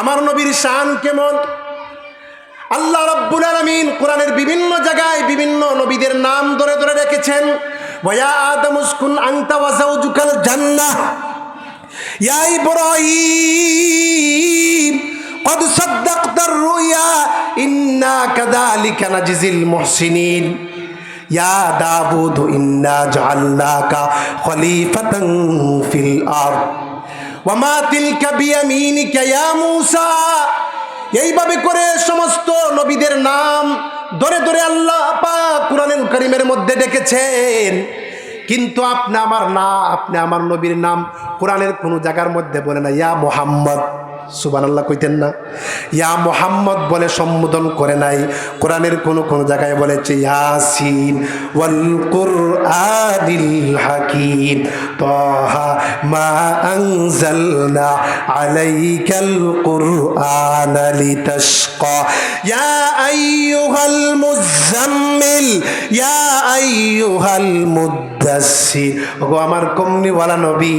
আমার নবীর শান কেমন আল্লাহ রব্বুল আলমিন কোরআনের বিভিন্ন জায়গায় বিভিন্ন নবীদের নাম ধরে ধরে রেখেছেন ওয়া আদম উসকুন আনতা ওয়া যাওজুকাল জান্নাহ ইয়া ইব্রাহিম قد صدقت الرؤيا إنا كذلك نجزي المحسنين يا داود إنا جعلناك خليفة في الأرض এইভাবে করে সমস্ত নবীদের নাম ধরে ধরে আল্লাহ আপা কুরআনুল করিমের মধ্যে ডেকেছেন। কিন্তু আপনি আমার না, আপনি আমার নবীর নাম কোরআনের কোনো জায়গার মধ্যে বলে না, ইয়া মোহাম্মদ। সুবান আল্লাহ কইতেন না। ইয়া মোহাম্মদ বলে সম্বোধন করে নাই। কোরআনের কোনো কোনো জায়গায় বলেছে, ইয়াসিন ওয়াল কুরআনিল হাকিম তাহা মা আনজালনা আলাইকাল কুরআন লিতাশকা ইয়া আইয়ুহাল মুজাম্মিল ইয়া আইয়ুহাল মুদাসসির ওগো আমার কমনিওয়ালা নবী,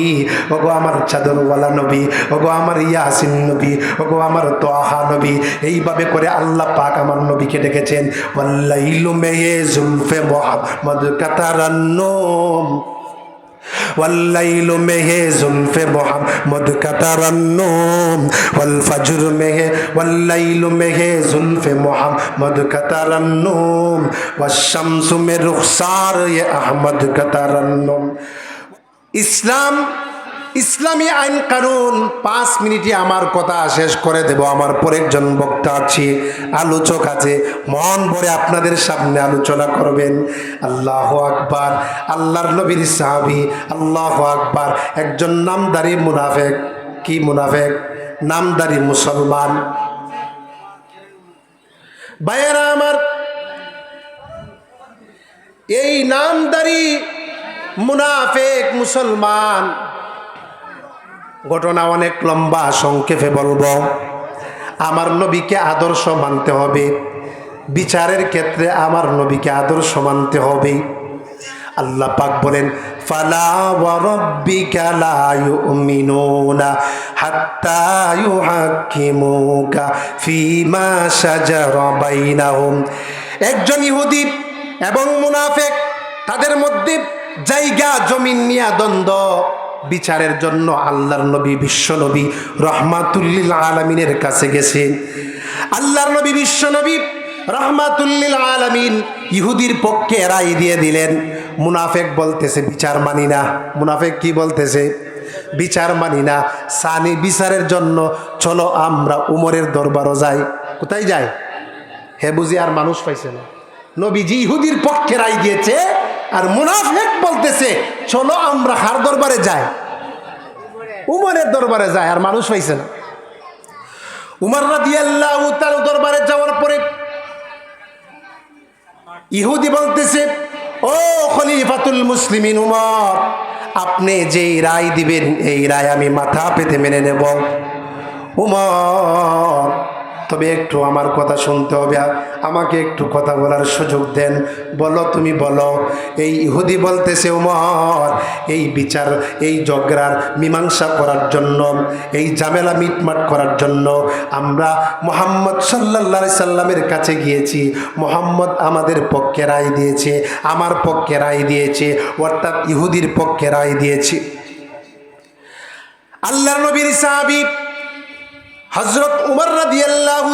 ওগো আমার চাদরওয়ালা নবী, ওগো আমার ইয়াসিন নবী, ওগো আমার তোহা নবী। এইভাবে করে আল্লাহ পাক আমার নবীকে ডেকেছেন। মেয়ে জুলফে মোহাম্মদ কাতারান্নম والليل میں ہے زلف محمد کا ترنم والفجر میں ہے واللیل میں ہے زلف محمد کا ترنم والشمس میں رخسار یہ احمد کا ترنم اسلام ইসলামী আইন কানুন, পাঁচ মিনিটে আমার কথা শেষ করে দেব। আমার পর একজন বক্তা আছে, আলোচক আছে, মন ভরে আপনাদের সামনে আলোচনা করবেন। আল্লাহ আকবার, আল্লাহর নবীর সাহাবি, আল্লাহ আকবার। একজন নামদারি মুনাফেক, কি মুনাফেক? নামদারি মুসলমান। ভাইয়েরা আমার, এই নামদারি মুনাফেক মুসলমান ঘটনা অনেক লম্বা, সংক্ষেপে বলব। আমার নবীকে আদর্শ মানতে হবে। বিচারের ক্ষেত্রে আমার নবীকে আদর্শ মানতে হবে। আল্লাহ পাক বলেন, ফালা ফীমা একজন ইহুদি এবং মুনাফেক, তাদের মধ্যে জায়গা, জমিন নিয়ে দ্বন্দ্ব। বিচারের জন্য আল্লাহর নবী বিশ্ব নবী রহমাতুল্লিল আলমিনের কাছে গেছেন আল্লাহর নবী বিশ্ব নবী রহমাতুল্লিল আলমিন ইহুদির পক্ষে রায় দিয়ে দিলেন। মুনাফেক বলতেছে, বিচার মানি না। মুনাফেক কি বলতেছে? বিচার মানি না। সানি বিচারের জন্য চলো আমরা উমরের দরবারও যাই। কোথায় যাই হে বুঝি আর মানুষ পাইছে না। নবীজি ইহুদির পক্ষে রায় দিয়েছে আর মুনাফেক বলতেছে, চলো আমরা হার দরবারে যাই। উমরের দরবারে যায়, আর মানুষ পাইছে না। উমর রাদিয়াল্লাহু তাআলা দরবারে যাওয়ার পরে ইহুদি বলতেছে, ও খলিফাতুল মুসলিমিন উমর, আপনি যেই রায় দিবেন, এই রায় আমি মাথা পেতে মেনে নেব। উমর তবে একটু আমার কথা শুনতে হবে আমাকে একটু কথা বলার সুযোগ দেন। বলো, তুমি বলো, এই ইহুদি বলতেছে, উমর, এই বিচার, এই জগরার মীমাংসা করার জন্য, এই ঝামেলা মিটমাট করার জন্য আমরা মোহাম্মদ সাল্লা সাল্লামের কাছে গিয়েছি। মোহাম্মদ আমাদের পক্ষে রায় দিয়েছে, আমার পক্ষে রায় দিয়েছে, অর্থাৎ ইহুদির পক্ষে রায় দিয়েছে। আল্লাহ নবীর সাহাবি হজরত উমর রাদিয়াল্লাহু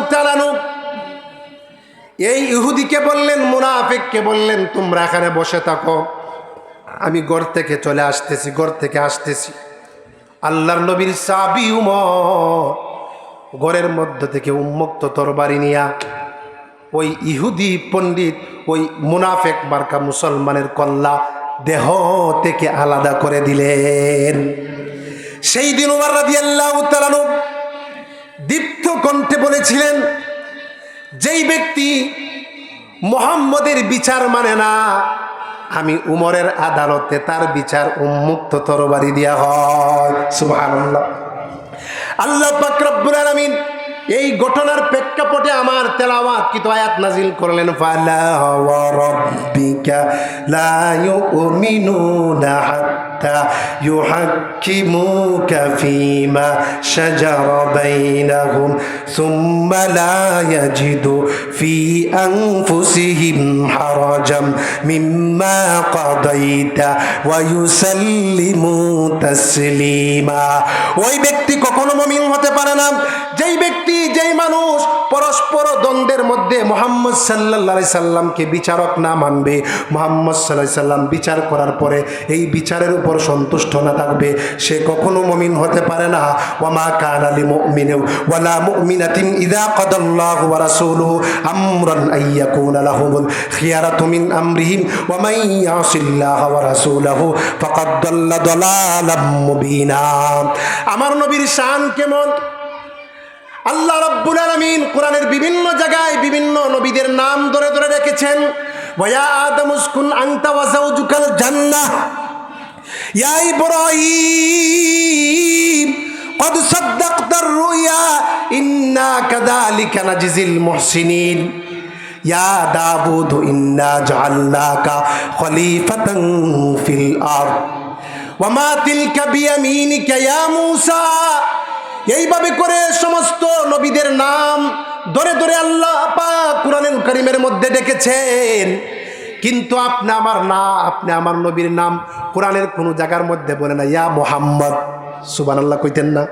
এই ইহুদিকে বললেন, মুনাফিককে বললেন, তোমরা এখানে বসে থাকো। আমি ঘর থেকে চলে আসতেছি, ঘর থেকে আসতেছি। আল্লাহর নবীর সাবি উমর ঘরের মধ্য থেকে উন্মুক্ত তরবারি নিয়া ওই ইহুদি পণ্ডিত, ওই মুনাফেক মার্কা মুসলমানের কল্লা দেহ থেকে আলাদা করে দিলেন। সেই দিন উমর রাদিয়াল্লাহু তাআলা দীপ্ত কণ্ঠে বলেছিলেন, যেই ব্যক্তি মোহাম্মদের বিচার মানে না, আমি উমরের আদালতে তার বিচার উন্মুক্ত তরবারি দেওয়া হয়। সুবহানাল্লাহ। আল্লাহ পাক রব্বুল আলামিন এই ঘটনার প্রেক্ষাপটে আমার তেলাওয়াত কিন্তু আয়াত নাজিল করলেন, ফালা ওয়া রাব্বিকা লা ইউমিনুনা ফীমা শাজারা বাইনাহুম, সুম্মা লা ইয়াজিদু ফি আনফুসিহিম হারাজাম মিম্মা কাদাইতা ওয়া ইউসাল্লিমু তাসলিমা। ওই ব্যক্তি কখনো মুমিন হতে পারে না। যেই ব্যক্তি যেই মানুষ পরস্পর দ্বন্দ্বের মধ্যে মোহাম্মদ সাল্লাহ সাল্লামকে বিচারক না মানবে, মোহাম্মদ সাল্লাহ সাল্লাম বিচার করার পরে এই বিচারের উপর সন্তুষ্ট না থাকবে, সে কখনো মমিন হতে পারে না। ওয়ামা কান আলী মুমিনেও ওয়ালা ইদা আমরিহিম আমার নবীর শান কেমন? আল্লাহ রাব্বুল আলামিন কোরআনের বিভিন্ন জায়গায় বিভিন্ন নবীদের নাম ধরে ধরে রেখেছেন ওয়া আদম উসকুন আনতা ওয়া যাওজুকাল জান্নাহ ইয়া ইব্রাহিম قد صدقت الرؤيا إنا كذلك نجزي المحسنين يا داود إنا جعلناك خليفة في الأرض وما تلك بيمينك يا موسى এইভাবে করে সমস্ত নবীদের নাম ধরে ধরে আল্লাহ পাক কোরআনুল করিমের মধ্যে ডেকেছেন। কিন্তু আপনি আমার না, আপনি আমার নবীর নাম কোরআনের কোনো জায়গার মধ্যে বলে না, ইয়া মোহাম্মদ। সুবান আল্লাহ কইতেন না।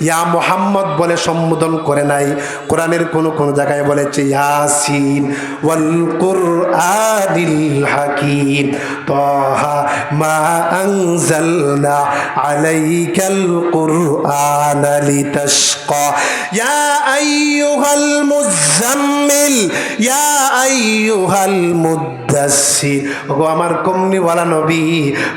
ইয়া মোহাম্মদ বলে সম্বোধন করে নাই। কোরআনের কোন কোন জায়গায় বলেছে, ইয়াসিন ওয়াল কুরআনিল হাকিম। তাহা মা আনজালনা আলাইকাল কুরআন লিতাশকা। ইয়া আইয়ুহাল মুজাম্মিল ইয়া আইয়ুহাল মুদাসসির ওগো আমার কমনিওয়ালা নবী,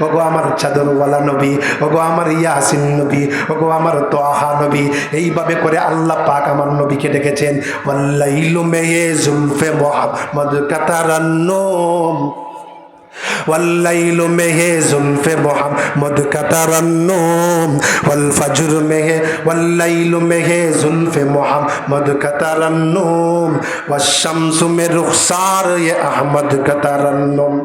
ওগো আমার চাদরওয়ালা নবী, ওগো আমার ইয়াসিন নবী, ওগো আমার তোহা নবী। এইভাবে করে আল্লাহ পাক আমার নবীকে ডেকেছেন। ওয়াল্লাইলু মেয়ে জুমফে মোহাম্মদ কাতারান্নম والليل میں ہے زلف محمد کا ترنم والفجر میں ہے واللیل میں ہے زلف محمد کا ترنم والشمس میں رخسار یہ احمد کا ترنم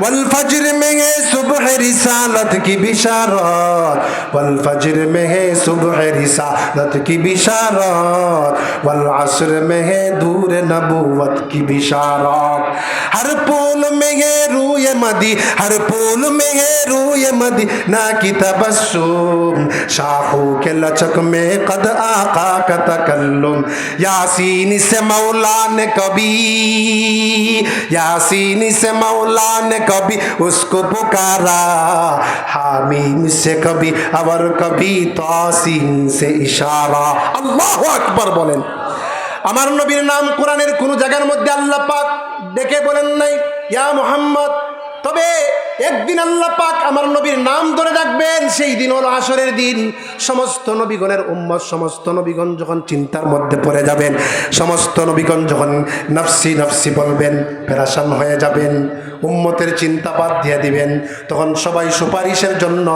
والفجر میں ہے صبح رسالت کی بشارت والفجر میں ہے صبح رسالت کی بشارت والعصر میں ہے دور نبوت کی بشارت ہر پول میں ہے روئے मदी हर पोल में है रूय मदी ना की तबस्सुम शाहू के लचक में कद आका का तकल्लुम यासीन से मौला ने कभी यासीन से मौला ने कभी उसको पुकारा हामीम से कभी বলেন আমার নবীর নাম কোরআনের কোনো জায়গার মধ্যে আল্লাহ পাক ডেকে বলেন নাই ইয়া মোহাম্মদ তবে একদিন আল্লাহ পাক আমার নবীর নাম ধরে রাখবেন, সেই দিন হলো আসরের দিন। সমস্ত নবীগণের উম্মত, সমস্ত নবীগণ যখন চিন্তার মধ্যে পড়ে যাবেন, সমস্ত নবীগণ যখন নফসি নফসি বলবেন ফেরাসান হয়ে যাবেন, উম্মতের চিন্তা বাদ দিয়ে দিবেন, তখন সবাই সুপারিশের জন্য,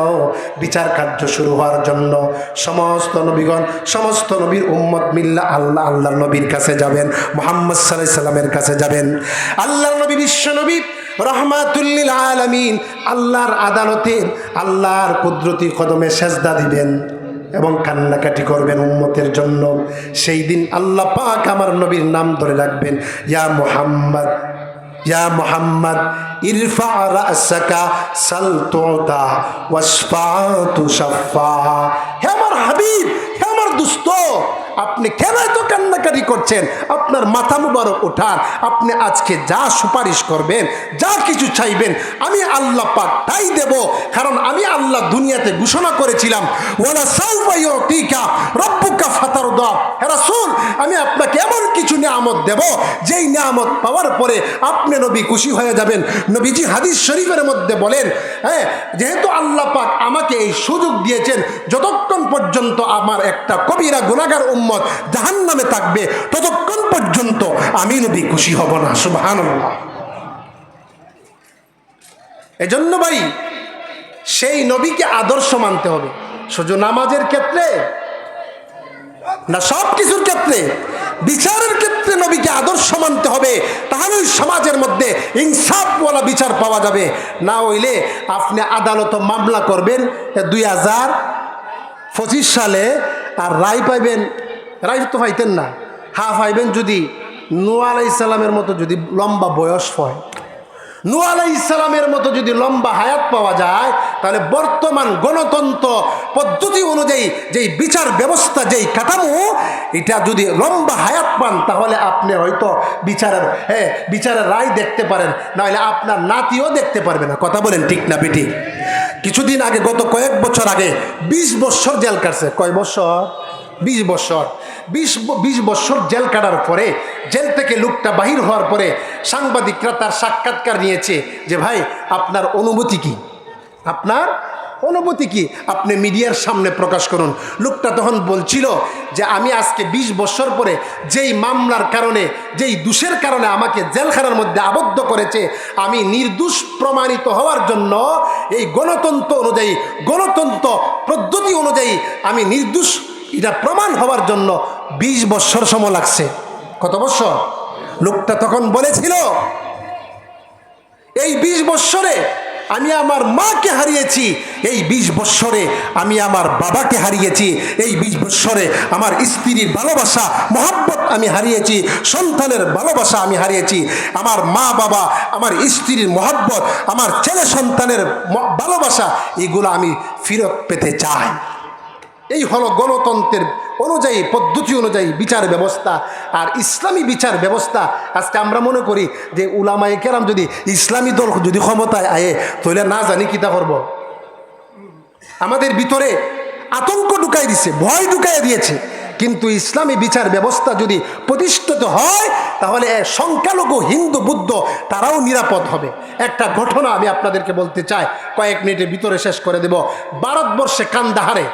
বিচার কার্য শুরু হওয়ার জন্য সমস্ত নবীগণ, সমস্ত নবীর উম্মত মিল্লা আল্লাহ আল্লাহ নবীর কাছে যাবেন, মোহাম্মদ সাল্লাহ সাল্লামের কাছে যাবেন। আল্লাহর নবী বিশ্ব নবী রহমাতুল্লিল আলমিন, আল্লাহর আদালতে আল্লাহর কুদরতি কদমে সেজদা দিবেন এবং কান্নাকাটি করবেন উম্মতের জন্য। সেই দিন আল্লাহ পাক আমার নবীর নাম ধরে রাখবেন, ইয়া মোহাম্মদ ইয়া মোহাম্মদ, ইরফা রাসাকা সাল তোতা ওয়াসফা তুষাফা হে আমার হাবিব, হে আমার দুস্ত আপনি কেন এত কান্নাকারি করছেন? আপনার মাথা মুবারক ওঠান আপনি আজকে যা সুপারিশ করবেন, যা কিছু চাইবেন, আমি আল্লাহ পাক তাই দেব। কারণ আমি আল্লাহ দুনিয়াতে ঘোষণা করেছিলাম, ওয়ালা সাউফাইও টিকা রব্বুকা ফাতার দা হে রাসূল, আমি আপনাকে এমন কিছু নিয়ামত দেব, যেই নিয়ামত পাওয়ার পরে আপনি নবী খুশি হয়ে যাবেন। নবীজি হাদিস শরীফের মধ্যে বলেন হ্যাঁ যেহেতু আল্লাহ পাক আমাকে এই সুযোগ দিয়েছেন, যতক্ষণ পর্যন্ত আমার একটা কবিরা গুণাগার উম্মত জাহান নামে থাকবে, ততক্ষণ পর্যন্ত আমি নবী খুশি হব না সুবহান এজন্য ভাই, সেই নবীকে আদর্শ মানতে হবে। শুধু নামাজের ক্ষেত্রে না সব কিছুর ক্ষেত্রে, বিচারের ক্ষেত্রে নবীকে আদর্শ মানতে হবে তাহলেই সমাজের মধ্যে ইনসাফওয়ালা বিচার পাওয়া যাবে। না হইলে আপনি আদালত মামলা করবেন দুই হাজার পঁচিশ সালে আর রায় পাইবেন। রায় তো পাইতেন না। হা পাইবেন যদি নোয়া আলাই ইসলামের মতো যদি লম্বা বয়স হয়। নু আলাই ইসলামের মতো যদি লম্বা হায়াত পাওয়া যায়, তাহলে বর্তমান গণতন্ত্র পদ্ধতি অনুযায়ী যেই বিচার ব্যবস্থা যেই কাঠামো, এটা যদি লম্বা হায়াত পান, তাহলে আপনি হয়তো বিচারের হ্যাঁ বিচারের রায় দেখতে পারেন। নাহলে আপনার নাতিও দেখতে পারবে না। কথা বলেন ঠিক না বেটি কিছুদিন আগে, গত কয়েক বছর আগে ২০ বছর জেল কাটছে। কয় বছর? বিশ বছর। বিশ বিশ বছর জেল কাটার পরে, জেল থেকে লোকটা বাহির হওয়ার পরে সাংবাদিকরা তার সাক্ষাৎকার নিয়েছে যে, ভাই, আপনার অনুভূতি কি? আপনার অনুভূতি কি? আপনি মিডিয়ার সামনে প্রকাশ করুন। লোকটা তখন বলছিল যে, আমি আজকে ২০ বছর পরে যেই মামলার কারণে, যেই দোষের কারণে আমাকে জেলখানার মধ্যে আবদ্ধ করেছে, আমি নির্দোষ প্রমাণিত হওয়ার জন্য এই গণতন্ত্র অনুযায়ী, গণতন্ত্র পদ্ধতি অনুযায়ী আমি নির্দোষ এটা প্রমাণ হওয়ার জন্য ২০ বছর সময় লাগছে। কত বছর লোকটা তখন বলেছিল, এই ২০ বৎসরে আমি আমার মাকে হারিয়েছি, এই ২০ বৎসরে আমি আমার বাবাকে হারিয়েছি, এই ২০ বৎসরে আমার স্ত্রীর ভালোবাসা, মহাব্বত আমি হারিয়েছি, সন্তানের ভালোবাসা আমি হারিয়েছি, আমার মা বাবা, আমার স্ত্রীর মহাব্বত, আমার ছেলে সন্তানের ভালোবাসা, এগুলো আমি ফেরত পেতে চাই। এই হলো গণতন্ত্রের অনুযায়ী, পদ্ধতি অনুযায়ী বিচার ব্যবস্থা। আর ইসলামী বিচার ব্যবস্থা, আজকে আমরা মনে করি যে উলামাই কেরাম যদি ইসলামী দল যদি ক্ষমতায় আয়ে, তাহলে না জানি কিতা করব। আমাদের ভিতরে আতঙ্ক ঢুকাই দিছে, ভয় ঢুকাই দিয়েছে। কিন্তু ইসলামী বিচার ব্যবস্থা যদি প্রতিষ্ঠিত হয়, তাহলে সংখ্যালঘু, হিন্দু, বুদ্ধ, তারাও নিরাপদ হবে। একটা ঘটনা আমি আপনাদেরকে বলতে চাই, কয়েক মিনিটের ভিতরে শেষ করে দেব। ভারতবর্ষে কান্দাহারে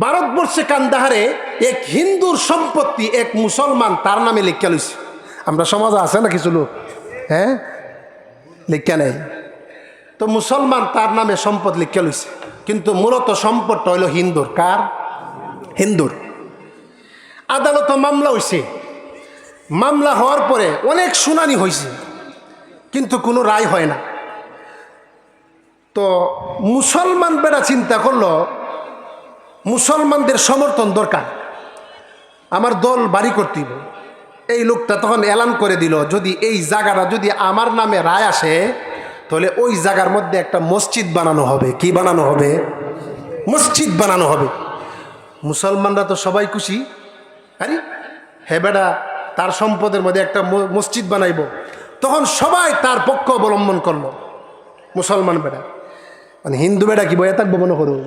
ভারতবর্ষে কান্দাহারে এক হিন্দুর সম্পত্তি এক মুসলমান তার নামে লেখা লইছে। আমরা সমাজে আছে না কিছু লোক? হ্যাঁ? লেখা নেই। তো মুসলমান তার নামে সম্পদ লিখে লইছে। কিন্তু মূলত সম্পদটা হইল হিন্দুর। কার? হিন্দুর। আদালত মামলা হয়েছে মামলা হওয়ার পরে অনেক শুনানি হয়েছে কিন্তু কোনো রায় হয় না। তো মুসলমান বেড়া চিন্তা করল মুসলমানদের সমর্থন দরকার। আমার দল বাড়ি করতে হইব। এই লোকটা তখন এলান করে দিল, যদি এই জায়গাটা যদি আমার নামে রায় আসে, তাহলে ওই জায়গার মধ্যে একটা মসজিদ বানানো হবে। কি বানানো হবে? মসজিদ বানানো হবে। মুসলমানরা তো সবাই খুশি। আরে, হে বেটা, তার সম্পদের মধ্যে একটা মসজিদ বানাইব। তখন সবাই তার পক্ষ অবলম্বন করল। মুসলমান বেটা। মানে হিন্দু বেটা কি বয়ে থাকব মনে করো?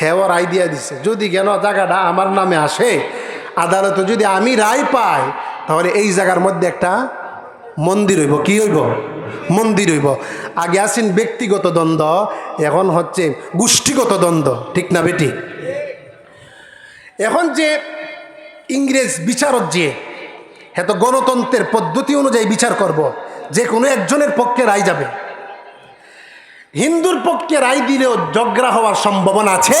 হেওয়ার রায় দিয়া দিছে। যদি কেন জায়গাটা আমার নামে আসে, আদালতে যদি আমি রায় পাই, তাহলে এই জায়গার মধ্যে একটা মন্দির হইব। কি হইব? মন্দির হইব। আগে আসেন ব্যক্তিগত দ্বন্দ্ব, এখন হচ্ছে গোষ্ঠীগত দ্বন্দ্ব। ঠিক না বেটি? এখন যে ইংরেজ বিচারক যে হ্যাঁ তো গণতন্ত্রের পদ্ধতি অনুযায়ী বিচার করব, যে কোনো একজনের পক্ষে রায় যাবে। হিন্দুর পক্ষে রায় দিলেও ঝগড়া হওয়ার সম্ভাবনা আছে,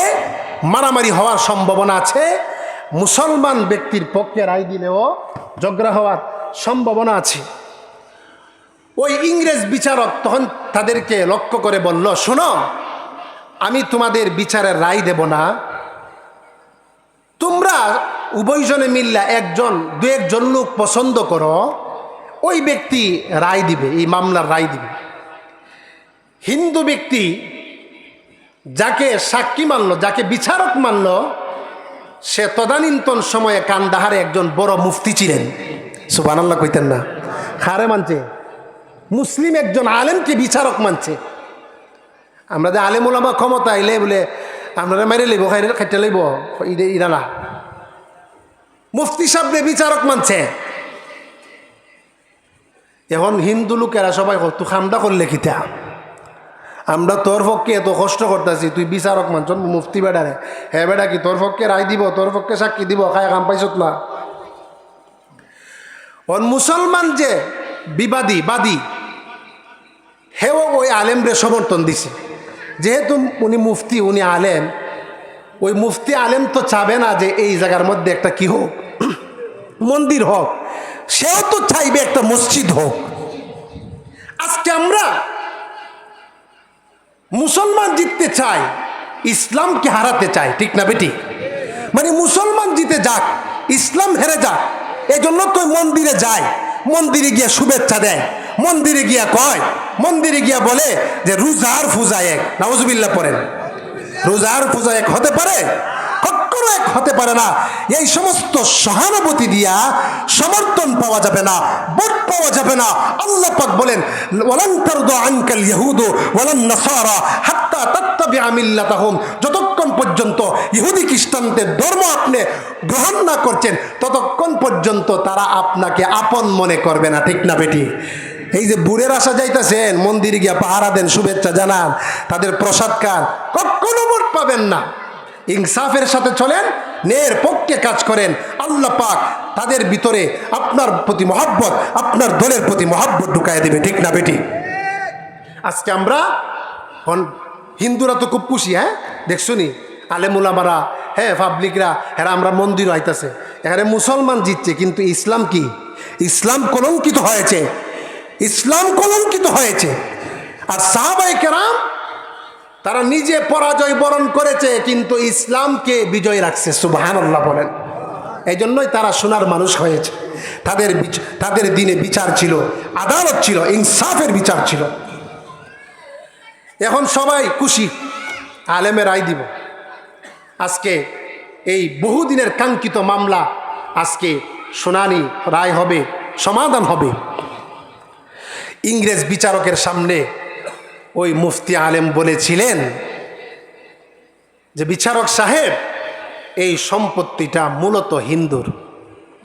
মারামারি হওয়ার সম্ভাবনা আছে, মুসলমান ব্যক্তির পক্ষে রায় দিলেও ঝগড়া হওয়ার সম্ভাবনা আছে। ওই ইংরেজ বিচারক তখন তাদেরকে লক্ষ্য করে বলল, শোনো, আমি তোমাদের বিচারের রায় দেব না। তোমরা উভয়জনে মিল্লা একজন দু একজন লোক পছন্দ করো, ওই ব্যক্তি রায় দিবে, এই মামলার রায় দিবে। হিন্দু ব্যক্তি যাকে সাক্ষী মানল, যাকে বিচারক মানল, সে তদানীন্তন সময়ে কান্দাহারে একজন বড় মুফতি ছিলেন। সুবানাল্লাহ কইতেন না। হারে মানছে। মুসলিম একজন আলেমকে বিচারক মানছে। আমরা যে আলেম ওলামা ক্ষমতা আইলে বলে আপনারা মারি লইব খাই খাইতে লইব, ইদে ইরা না মুফতি সাহেব বিচারক মানছে। এখন হিন্দু লোকেরা সবাই তুই খামদা করলে কিতা? আমরা তোর পক্ষে এত কষ্ট করতেছি, তুই বিচারক মানছ মুফতি বেড়ারে। হ্যাঁ বেড়া কি তোর পক্ষে রায় দিব, তোর পক্ষে সাক্ষী দিব, খায় কাম পাইছত না? ওর মুসলমান যে বিবাদী, বাদী হেও ওই আলেমরে সমর্থন দিছে। যেহেতু উনি মুফতি, উনি আলেম, ওই মুফতি আলেম তো চাবে না যে এই জায়গার মধ্যে একটা কি হোক, মন্দির হোক, সেও তো চাইবে একটা মসজিদ হোক। আজকে আমরা মুসলমান জিততে চায়, ইসলামকে হারাতে চায়, ঠিক না বেটি? মানে মুসলমান জিতে যাক, ইসলাম হেরে যাক এই জন্য তো মন্দিরে যায়, মন্দিরে গিয়ে শুভেচ্ছা দেয়, মন্দিরে গিয়া কয়, মন্দিরে গিয়া বলে যে রোজার ফুজা এক নজবিল্লা পড়েন। রোজার ফুজা এক হতে পারে? কখনো এক হতে পারে না। এই সমস্ত সহানুভূতি দিয়া সমর্থন পাওয়া যাবে না ভোট পাওয়া যাবে না। আল্লাহ পাক বলেন, ওয়ালান তারদু আনকাল ইয়াহুদু ওয়ালান নাসারা হাত্তা তাত্তাবিআ মিল্লাতাহুম। যতক্ষণ পর্যন্ত ইহুদি খ্রিস্টানদের ধর্ম আপনি গ্রহণ না করছেন, ততক্ষণ পর্যন্ত তারা আপনাকে আপন মনে করবে না। ঠিক না বেটি? এই যে বুড়ের আসা যাইতেছেন, মন্দিরে গিয়া পাহারা দেন, শুভেচ্ছা জানান, তাদের প্রসাদ খান, কখনো ভোট পাবেন না। ইনসাফের সাথে চলেন নের পক্ষে কাজ করেন। আল্লাহ পাক তাদের ভিতরে আপনার প্রতি মহাব্বত, আপনার দলের প্রতি মহাব্বত ঢুকাই দেবে, ঠিক না বেটি? আজকে আমরা হিন্দুরা তো খুব খুশি হ্যাঁ? দেখছ নি? আলেমুলামারা হ্যাঁ পাবলিকরা হ্যাঁ আমরা মন্দির আইতাছে। এখানে মুসলমান জিতছে, কিন্তু ইসলাম কি? ইসলাম কলঙ্কিত হয়েছে। ইসলাম কলঙ্কিত হয়েছে। আর সাহাবাই কেরাম তারা নিজে পরাজয় বরণ করেছে, কিন্তু ইসলামকে বিজয় রাখছে সুবাহান আল্লাহ বলেন। এই জন্যই তারা সোনার মানুষ হয়েছে। তাদের তাদের দিনে বিচার ছিল, আদালত ছিল, ইনসাফের বিচার ছিল। এখন সবাই খুশি, আলেমের রায় দিব। আজকে এই বহুদিনের কাঙ্ক্ষিত মামলা, আজকে শুনানি রায় হবে, সমাধান হবে। ইংরেজ বিচারকের সামনে ওই মুফতি আলেম বলেছিলেন যে বিচারক সাহেব, এই সম্পত্তিটা মূলত হিন্দুর।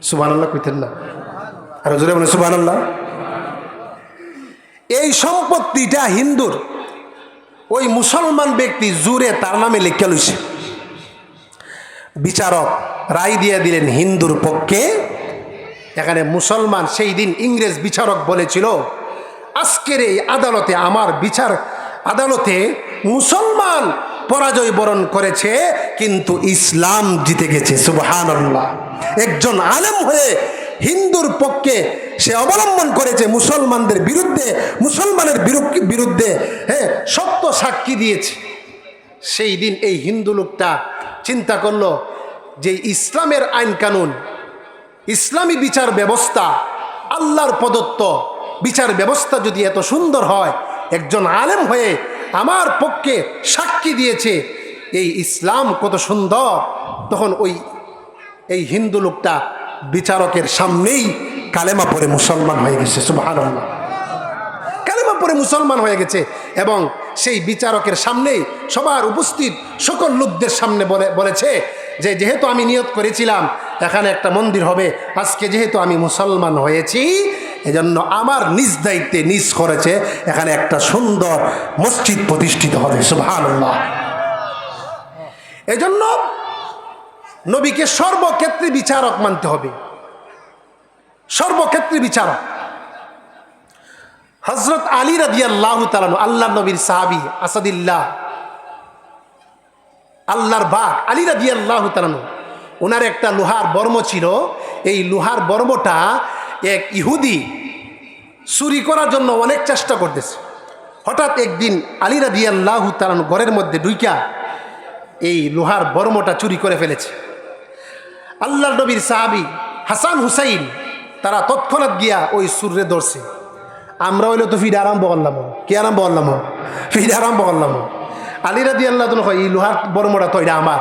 সুবান আল্লাহ কইতেন না। আর জোরে বলে সুবান আল্লাহ এই সম্পত্তিটা হিন্দুর। ওই মুসলমান ব্যক্তি জুড়ে তার নামে লিখে লইছে। বিচারক রায় দিয়ে দিলেন হিন্দুর পক্ষে। এখানে মুসলমান সেই দিন ইংরেজ বিচারক বলেছিল আজকের এই আদালতে আমার বিচার, আদালতে মুসলমান পরাজয় বরণ করেছে, কিন্তু ইসলাম জিতে গেছে সুবহান একজন আলেম হয়ে হিন্দুর পক্ষে সে অবলম্বন করেছে মুসলমানদের বিরুদ্ধে, মুসলমানের বিরু- বিরুদ্ধে হ্যাঁ সত্য সাক্ষী দিয়েছে। সেই দিন এই হিন্দু লোকটা চিন্তা করল যে ইসলামের আইন কানুন, ইসলামী বিচার ব্যবস্থা, আল্লাহর প্রদত্ত বিচার ব্যবস্থা যদি এত সুন্দর হয়, একজন আলেম হয়ে আমার পক্ষে সাক্ষী দিয়েছে, এই ইসলাম কত সুন্দর, তখন ওই, এই হিন্দু লোকটা বিচারকের সামনেই কালেমা পরে মুসলমান হয়ে গেছে সুবাহ কালেমা পরে মুসলমান হয়ে গেছে এবং সেই বিচারকের সামনেই সবার উপস্থিত সকল লোকদের সামনে বলে, বলেছে যে যেহেতু আমি নিয়ত করেছিলাম, এখানে একটা মন্দির হবে, আজকে যেহেতু আমি মুসলমান হয়েছি এজন্য আমার নিজ দায়িত্বে নিজ করেছে। এখানে একটা সুন্দর মসজিদ প্রতিষ্ঠিত হবে, সুবহানাল্লাহ। এজন্য নবীকে সর্বক্ষেত্রে বিচারক মানতে হবে। সর্বক্ষেত্রে বিচারক। হজরত আলী রাদি আল্লাহ আল্লাহ নবীর সাহাবি, আসাদিল্লাহ, আল্লাহর বাঘ আলী রাদি আল্লাহ তালানু ওনার একটা লোহার বর্ম ছিল। এই লোহার বর্মটা এক ইহুদি চুরি করার জন্য অনেক চেষ্টা করতেছে। হঠাৎ একদিন আলী রাদি আল্লাহ তালানু ঘরের মধ্যে ডুইকা এই লোহার বর্মটা চুরি করে ফেলেছে। আল্লাহ নবীর সাহাবি হাসান হুসাইন তারা তৎক্ষণাৎ গিয়া ওই সুরে ধরছে। আমরা হইলে তো ফিরে আরম্ভ করলাম। কি আরম্ভ করলাম? ফিরে আরম্ভ করলাম। দিয়ে আল্লাহ তো এই লোহার বর্মটা তো এটা আমার।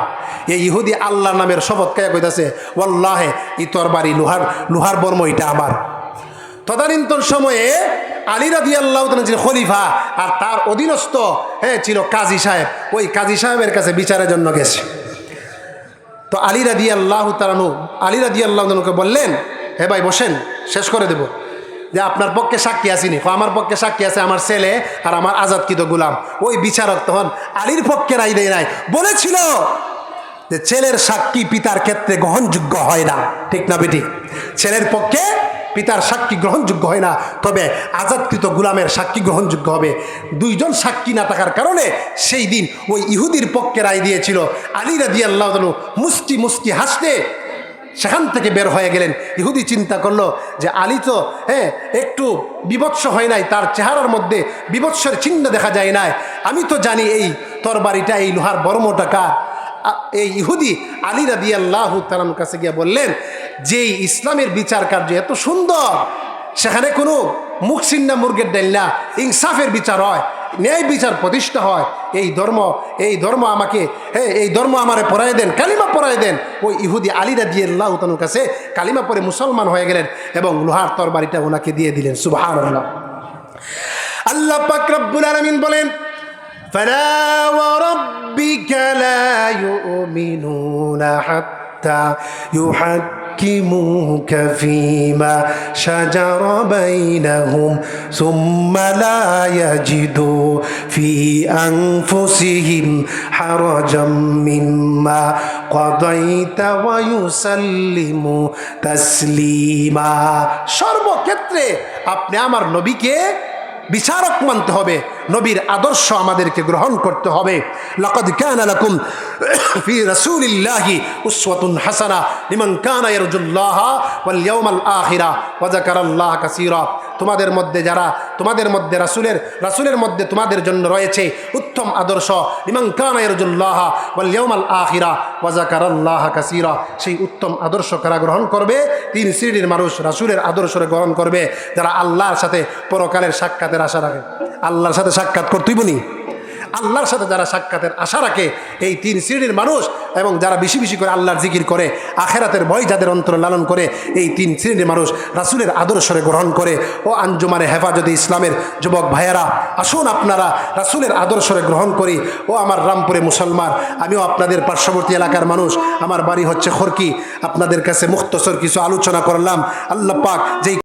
এই ইহুদি আল্লাহ নামের শপথ কায়া কইতাছে, ওয়াল্লাহে, ই তোর বাড়ি, লোহার লোহার বর্ম এটা আমার। তদানীন্তন সময়ে আলী রাদি আল্লাহ ছিল খলিফা আর তার অধীনস্থ হ্যাঁ ছিল কাজী সাহেব, ওই কাজী সাহেবের কাছে বিচারের জন্য গেছে। তো আলী রাদি আল্লাহ তালানু আলী রাদি আল্লাহকে বললেন, হে ভাই, বসেন, শেষ করে দেব। যে আপনার পক্ষে সাক্ষী আসিনি আমার পক্ষে সাক্ষী আছে আমার ছেলে আর আমার আজাদকৃত গুলাম। ওই বিচারক তখন আলীর পক্ষে রায় দেয় নাই। বলেছিল যে ছেলের সাক্ষী পিতার ক্ষেত্রে গ্রহণযোগ্য হয় না। ঠিক না বেটি? ছেলের পক্ষে পিতার সাক্ষী গ্রহণযোগ্য হয় না। তবে আজাদকৃত গুলামের সাক্ষী গ্রহণযোগ্য হবে। দুইজন সাক্ষী না থাকার কারণে সেই দিন ওই ইহুদির পক্ষে রায় দিয়েছিল। আলী আল্লাহ মুস্কি মুস্কি হাসতে সেখান থেকে বের হয়ে গেলেন। ইহুদি চিন্তা করল যে, আলী তো হ্যাঁ একটু বিভৎস হয় নাই, তার চেহারার মধ্যে বিভৎসের চিহ্ন দেখা যায় নাই। আমি তো জানি এই তরবারিটা, এই লোহার বর্মটা কার। এই ইহুদি আলী রাদি আল্লাহ তালার কাছে গিয়ে বললেন যে ইসলামের বিচার কার্য এত সুন্দর, সেখানে কোনো মুখ চিন্না মুরগের ডাইল না, ইনসাফের বিচার হয়। ন্যায় বিচার প্রতিষ্ঠা হয় এই ধর্ম এই ধর্ম আমাকে হ্যাঁ এই ধর্ম আমারে পড়াই দেন কালিমা পড়াই দেন ওই ইহুদি আলীরা দিয়ে আল্লাহ তানুর কাছে কালিমা পরে মুসলমান হয়ে গেলেন এবং লোহার তরবারিটা ওনাকে দিয়ে দিলেন সুবাহ আল্লাহ পাক রব্বুল আলামিন বলেন فلا وربك لا يؤمنون حتى يحكموك فيما شجر بينهم ثم لا يجدوا في أنفسهم حرجا مما قضيت ويسلموا تسليما সর্বক্ষেত্রে আপনি আমার নবীকে বিচারক মানতে হবে, নবীর আদর্শ আমাদেরকে গ্রহণ করতে হবে। লকদ কানা লাকুম ফি রাসূলিল্লাহি উসওয়াতুন হাসানা লিমান কানা ইয়ারজুল্লাহা ওয়াল ইয়াউমাল আখিরা ওয়া যাকারাল্লাহ কাসীরা। তোমাদের মধ্যে যারা, তোমাদের মধ্যে রাসুলের রাসুলের মধ্যে তোমাদের জন্য রয়েছে উত্তম আদর্শ ইমাং কানা জন্য ওয়াল আখিরা, ওয়া যাকারাল্লাহ কাসীরা। সেই উত্তম আদর্শ কারা গ্রহণ করবে? তিন শ্রেণির মানুষ রাসুলের আদর্শরে গ্রহণ করবে, যারা আল্লাহর সাথে পরকালের সাক্ষাতের আশা রাখে। আল্লাহর সাথে সাক্ষাৎ করতেই বনি। আল্লাহর সাথে যারা সাক্ষাতের আশা রাখে, এই তিন শ্রেণির মানুষ এবং যারা বেশি বেশি করে আল্লাহর জিকির করে, আখেরাতের ভয় যাদের অন্তর লালন করে, এই তিন শ্রেণির মানুষ রাসুলের আদর্শরে গ্রহণ করে। ও আঞ্জুমানে হেফাজতে ইসলামের যুবক ভাইয়েরা, আসুন আপনারা রাসুলের আদর্শরে গ্রহণ করি। ও আমার রামপুরে মুসলমান, আমিও আপনাদের পার্শ্ববর্তী এলাকার মানুষ। আমার বাড়ি হচ্ছে খরকি। আপনাদের কাছে মুক্তসর কিছু আলোচনা করলাম। আল্লাহ পাক যেই